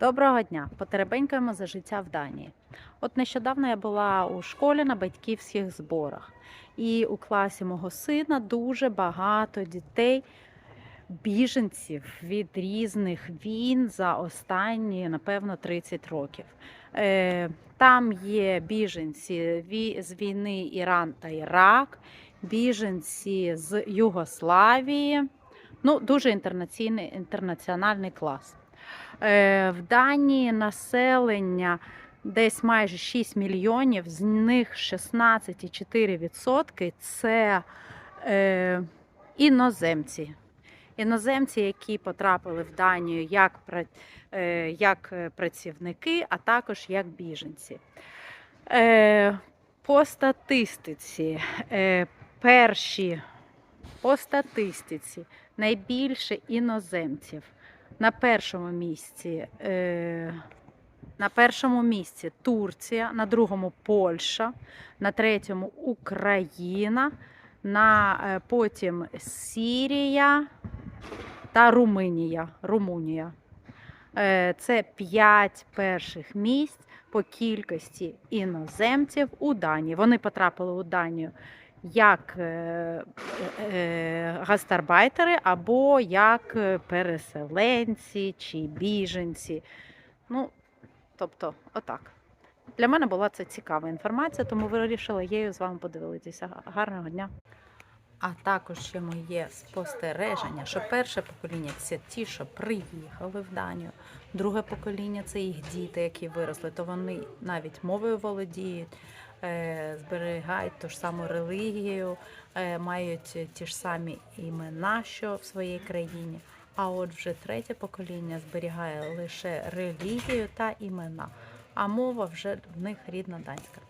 Доброго дня! Потеребенькаємо за життя в Данії. От нещодавно я була у школі на батьківських зборах, і у класі мого сина дуже багато дітей, біженців від різних війн за останні, напевно, 30 років. Е, Там є біженці з війни Іран та Ірак, біженці з Югославії. Ну, дуже інтернаціональний клас. Е, В Данії населення десь майже 6 мільйонів, з них 16,4% це е, іноземці. Іноземці, які потрапили в Данію як, е, як працівники, а також як біженці. По статистиці, перші по статистиці найбільше іноземців на першому місці. Е, на першому місці Турція, на другому Польща, на третьому Україна, на е, потім Сірія та Румунія. Румунія. Е, Це п'ять перших місць по кількості іноземців у Данії. Вони потрапили у Данію як е, е, гастарбайтери або як е, переселенці чи біженці. Ну, тобто, отак. Для мене була це цікава інформація, тому вирішила її з вами подивитися. Гарного дня! А також ще моє спостереження, що перше покоління це ті, що приїхали в Данію. Друге покоління це їх діти, які виросли, то вони навіть мовою володіють, зберігають ту ж саму релігію, е, мають ті ж самі імена, що в своїй країні. А от вже третє покоління зберігає лише релігію та імена, а мова вже в них рідна данська.